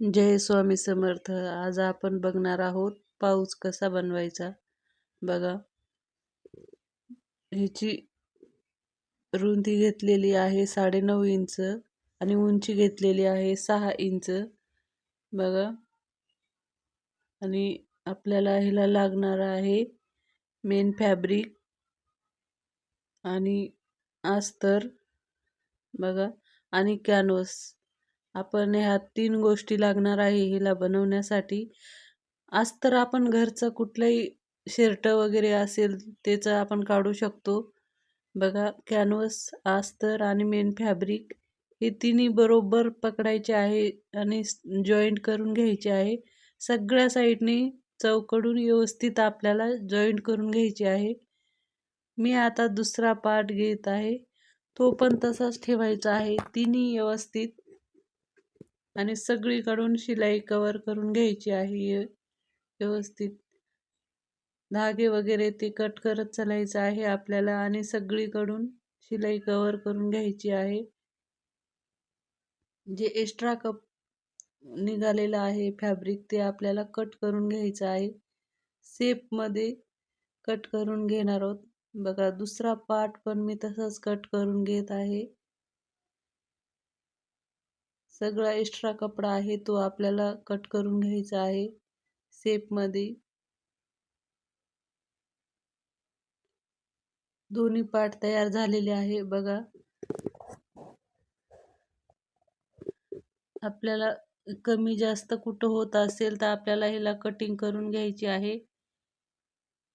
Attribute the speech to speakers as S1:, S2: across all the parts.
S1: जय स्वामी समर्थ. आज आपण बघणार आहोत पाऊस कसा बनवायचा. बघा. ह्याची रुंदी घेतलेली आहे साडेनऊ इंच आणि उंची घेतलेली आहे सहा इंच. बघा. आणि आपल्याला ह्याला लागणार आहे मेन फॅब्रिक आणि अस्तर. बघा. आणि कॅनव्हस. आपण ह्या तीन गोष्टी लागणार आहे हिला बनवण्यासाठी. आज तर आपण घरचं कुठलंही शर्ट वगैरे असेल त्याचं आपण काढू शकतो. बघा कॅनव्हस अस्तर आणि मेन फॅब्रिक हे तिन्ही बरोबर पकडायचे आहे आणि जॉईंट करून घ्यायचे आहे. सगळ्या साईडने चौकडून व्यवस्थित आपल्याला जॉईंट करून घ्यायचे आहे. मी आता दुसरा पार्ट घेत आहे. तो पण तसाच ठेवायचा आहे. तिन्ही व्यवस्थित आणि सगळीकडून शिलाई कवर करून घ्यायची आहे. व्यवस्थित धागे वगैरे ते कट करत चालायचं आहे आपल्याला आणि सगळीकडून शिलाई कवर करून घ्यायची आहे. जे एक्स्ट्रा कप निघालेलं आहे फॅब्रिक ते आपल्याला कट करून घ्यायचं आहे. सेपमध्ये कट करून घेणार आहोत. बघा दुसरा पार्ट पण मी तसाच कट करून घेत आहे. सगळा एक्स्ट्रा कपडा आहे तो आपल्याला कट करून घ्यायचा आहे. सेपमध्ये दोन्ही पार्ट तयार झालेले आहे बघा. आपल्याला कमी जास्त कुठं होत असेल तर आपल्याला ह्याला कटिंग करून घ्यायची आहे.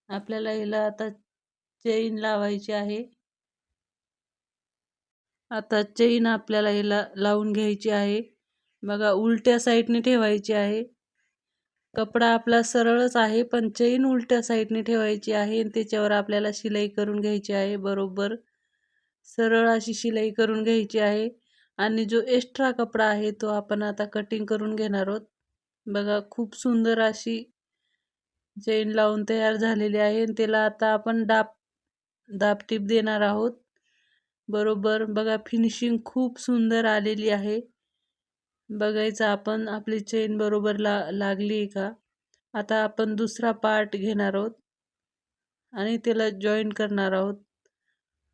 S1: आपल्याला ह्याला आता चेन लावायची आहे. आता चेन आपल्याला याला लावून घ्यायची आहे. बघा उलट्या साईडने ठेवायची आहे. कपडा आपला सरळच आहे पण चेन उलट्या साईडने ठेवायची आहे आणि त्याच्यावर आपल्याला शिलाई करून घ्यायची आहे बरोबर. सरळ अशी शिलाई करून घ्यायची आहे. आणि जो एक्स्ट्रा कपडा आहे तो आपण आता कटिंग करून घेणार आहोत. बघा खूप सुंदर अशी चेन लावून तयार झालेली आहे आणि त्याला आता आपण डाप दापटीप देणार आहोत. बरोबर. बघा फिनिशिंग खूप सुंदर आलेली आहे. बघायचं आपण आपली चेन बरोबर ला लागली आहे का? आता आपण दुसरा पार्ट घेणार आहोत आणि त्याला जॉईन करणार आहोत.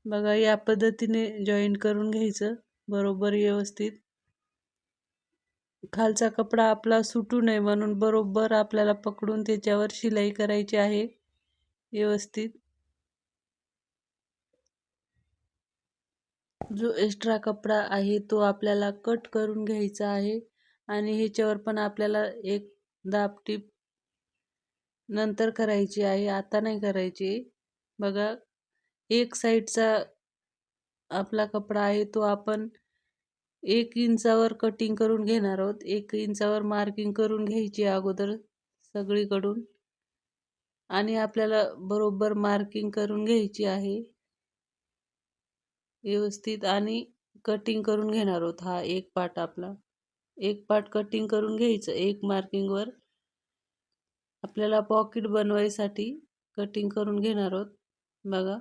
S1: बघा या पद्धतीने जॉईन करून घ्यायचं. बरोबर व्यवस्थित. खालचा कपडा आपला सुटू नये म्हणून बरोबर आपल्याला पकडून त्याच्यावर शिलाई करायची आहे. व्यवस्थित. जो एक्स्ट्रा कपडा आहे तो आपल्याला कट करून घ्यायचा आहे. आणि ह्याच्यावर पण आपल्याला एक दापटीप नंतर करायची आहे. आता नाही करायची. बघा एक साईडचा आपला कपडा आहे तो आपण एक इंचावर कटिंग करून घेणार आहोत. एक इंचावर मार्किंग करून घ्यायची अगोदर सगळीकडून. आणि आपल्याला बरोबर मार्किंग करून घ्यायची आहे. व्यवस्थित आणि कटिंग करून घेणार आहोत. हा एक पार्ट आपला. एक पार्ट कटिंग करून घ्यायचं. एक मार्किंगवर आपल्याला पॉकेट बनवायसाठी कटिंग करून घेणार आहोत. बघा.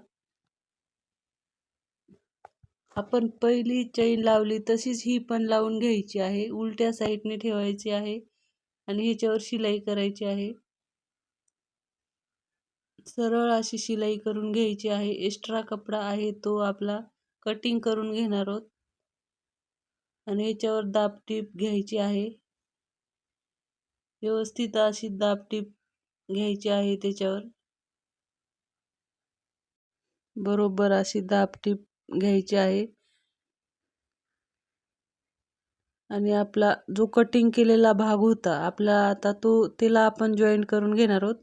S1: आपण पहिली चैन लावली तशीच ही पण लावून घ्यायची आहे. उलट्या साईडने ठेवायची आहे आणि ह्याच्यावर शिलाई करायची आहे. सरळ अशी शिलाई करून घ्यायची आहे. एक्स्ट्रा कपडा आहे तो आपला. कटिंग करून घेणार आहोत. आणि याच्यावर दाबटीप घ्यायची आहे. व्यवस्थित अशी दाबटीप घ्यायची आहे त्याच्यावर. बरोबर अशी दाबटीप घ्यायची आहे. आणि आपला जो कटिंग केलेला भाग होता आपला आता तो त्याला आपण जॉईंट करून घेणार आहोत.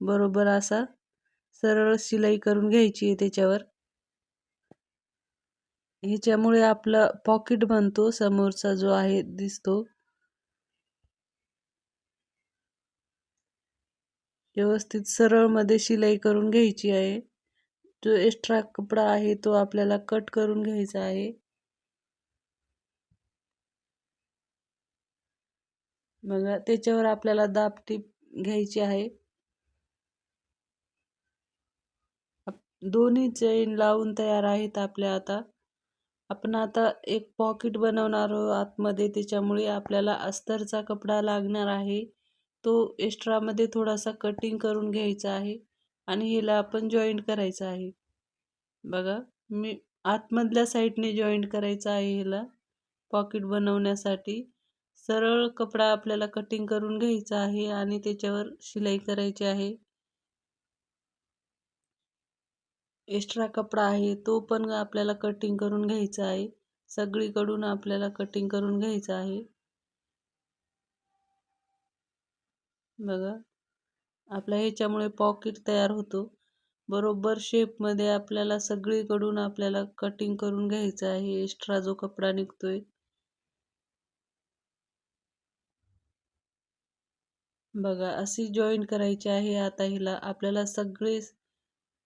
S1: बरोबर असा सरळ शिलाई करून घ्यायची आहे त्याच्यावर. ह्याच्यामुळे आपला पॉकेट बनतो समोरचा जो आहे दिसतो. व्यवस्थित सरळमध्ये शिलाई करून घ्यायची आहे. जो एक्स्ट्रा कपडा आहे तो आपल्याला कट करून घ्यायचा आहे. बघा त्याच्यावर आपल्याला दाब टीप घ्यायची आहे. दोन्ही चैन लावून तयार आहेत आपल्या आता. आपण आता एक पॉकेट बनवणार आतमध्ये त्याच्यामुळे आपल्याला अस्तरचा कपडा लागणार आहे. तो एक्स्ट्रामध्ये थोडासा कटिंग करून घ्यायचा आहे आणि हिला आपण जॉईंट करायचं आहे. बघा मी आतमधल्या साईडने जॉईंट करायचं आहे हिला पॉकेट बनवण्यासाठी. सरळ कपडा आपल्याला कटिंग करून घ्यायचा आहे आणि त्याच्यावर शिलाई करायची आहे. एक्स्ट्रा कपडा आहे तो पण आपल्याला कटिंग करून घ्यायचा आहे. सगळीकडून आपल्याला कटिंग करून घ्यायचं आहे. बघा आपल्या ह्याच्यामुळे पॉकेट तयार होतो. बरोबर शेपमध्ये आपल्याला सगळीकडून आपल्याला कटिंग करून घ्यायचं आहे एक्स्ट्रा जो कपडा निघतोय. बघा अशी जॉईन करायची आहे आता हिला आपल्याला सगळे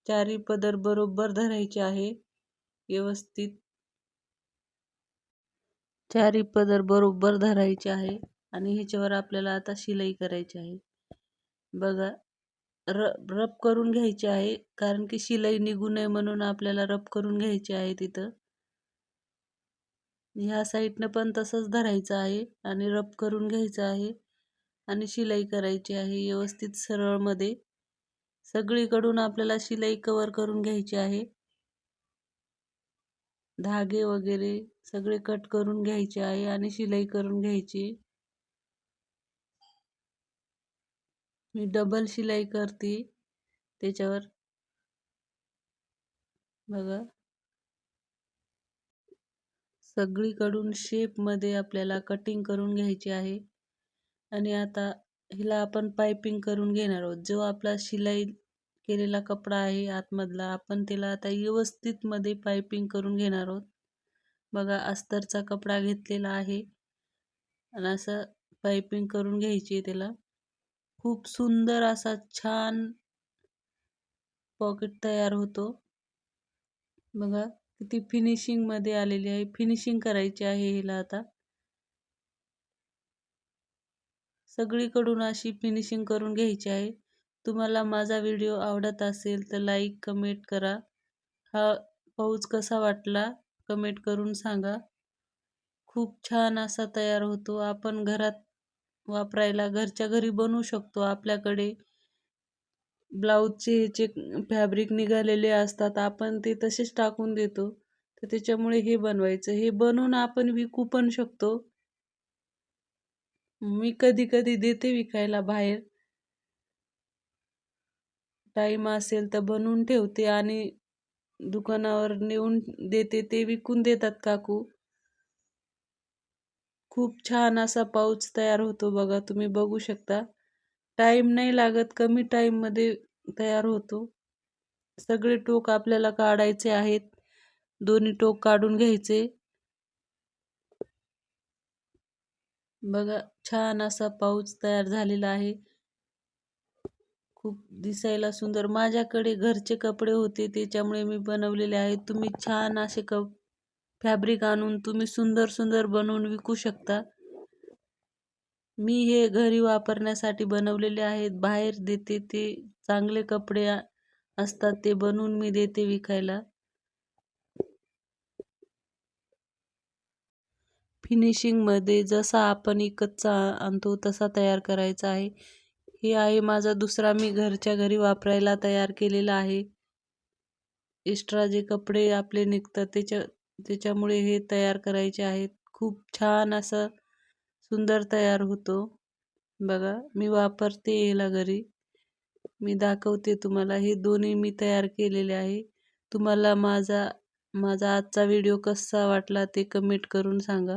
S1: चारी पदर बरोबर धरायचे आहे. व्यवस्थित. चारी पदर बरोबर धरायचे आहे आणि ह्याच्यावर आपल्याला आता शिलाई करायची आहे. बघा र रब करून घ्यायची आहे कारण की शिलाई निघू नये म्हणून आपल्याला रब करून घ्यायची आहे तिथं. ह्या साईडनं पण तसंच धरायचं आहे आणि रब करून घ्यायचं आहे आणि शिलाई करायची आहे व्यवस्थित सरळमध्ये. सगळीकडून आपल्याला शिलाई कवर करून घ्यायची आहे. धागे वगैरे सगळे कट करून घ्यायचे आहे आणि शिलाई करून घ्यायची. मी डबल शिलाई करते. त्याच्यावर बघा. सगळीकडून शेपमध्ये आपल्याला कटिंग करून घ्यायची आहे. आणि आता हिला आपण पायपिंग करून घेणार आहोत. जो आपला शिलाई केलेला कपडा आहे आतमधला. आपण त्याला आता व्यवस्थितमध्ये पायपिंग करून घेणार आहोत. बघा अस्तरचा कपडा घेतलेला आहे. आणि असं पायपिंग करून घ्यायची आहे त्याला. खूप सुंदर असा छान पॉकेट तयार होतो. बघा किती फिनिशिंगमध्ये आलेली आहे. फिनिशिंग करायची आहे हिला आता. सगळीकडून अशी फिनिशिंग करून घ्यायची आहे. तुम्हाला माझा व्हिडिओ आवडत असेल तर लाईक कमेंट करा. हा पाऊच कसा वाटला कमेंट करून सांगा. खूप छान असा तयार होतो. आपण घरात वापरायला घरच्या घरी बनवू शकतो आपल्याकडे. ब्लाऊजचे ह्याचे फॅब्रिक निघालेले असतात. आपण ते तसेच टाकून देतो. तर त्याच्यामुळे हे बनवायचं. हे बनवून आपण विकू पण शकतो. मी कधी कधी देते विकायला बाहेर. टाईम असेल तर बनवून ठेवते आणि दुकानावर नेऊन देते. ते विकून देतात काकू. खूप छान असा पाऊच तयार होतो बघा. तुम्ही बघू शकता. टाईम नाही लागत कमी टाईममध्ये तयार होतो. सगळे टोक आपल्याला काढायचे आहेत. दोन्ही टोक काढून घ्यायचे. बघा छान असा पाऊच तयार झालेला आहे. खूप दिसायला सुंदर. माझ्याकडे घरचे कपडे होते त्याच्यामुळे मी बनवलेले आहेत. तुम्ही छान असे कप फॅब्रिक आणून तुम्ही सुंदर सुंदर बनवून विकू शकता. मी हे घरी वापरण्यासाठी बनवलेले आहेत. बाहेर देते ते चांगले कपडे असतात ते बनवून मी देते विकायला. फिनिशिंगमध्ये जसा आपण इकतचा आणतो तसा तयार करायचा आहे. हे आहे माझा दुसरा मी घरच्या घरी वापरायला तयार केलेला आहे. एक्स्ट्रा जे कपडे आपले निघतात त्याच्या त्याच्यामुळे हे तयार करायचे आहेत. खूप छान असं सुंदर तयार होतो. बघा मी वापरते याला घरी. मी दाखवते तुम्हाला. हे दोन्ही मी तयार केलेले आहे. तुम्हाला माझा माझा आजचा व्हिडिओ कसा वाटला ते कमेंट करून सांगा.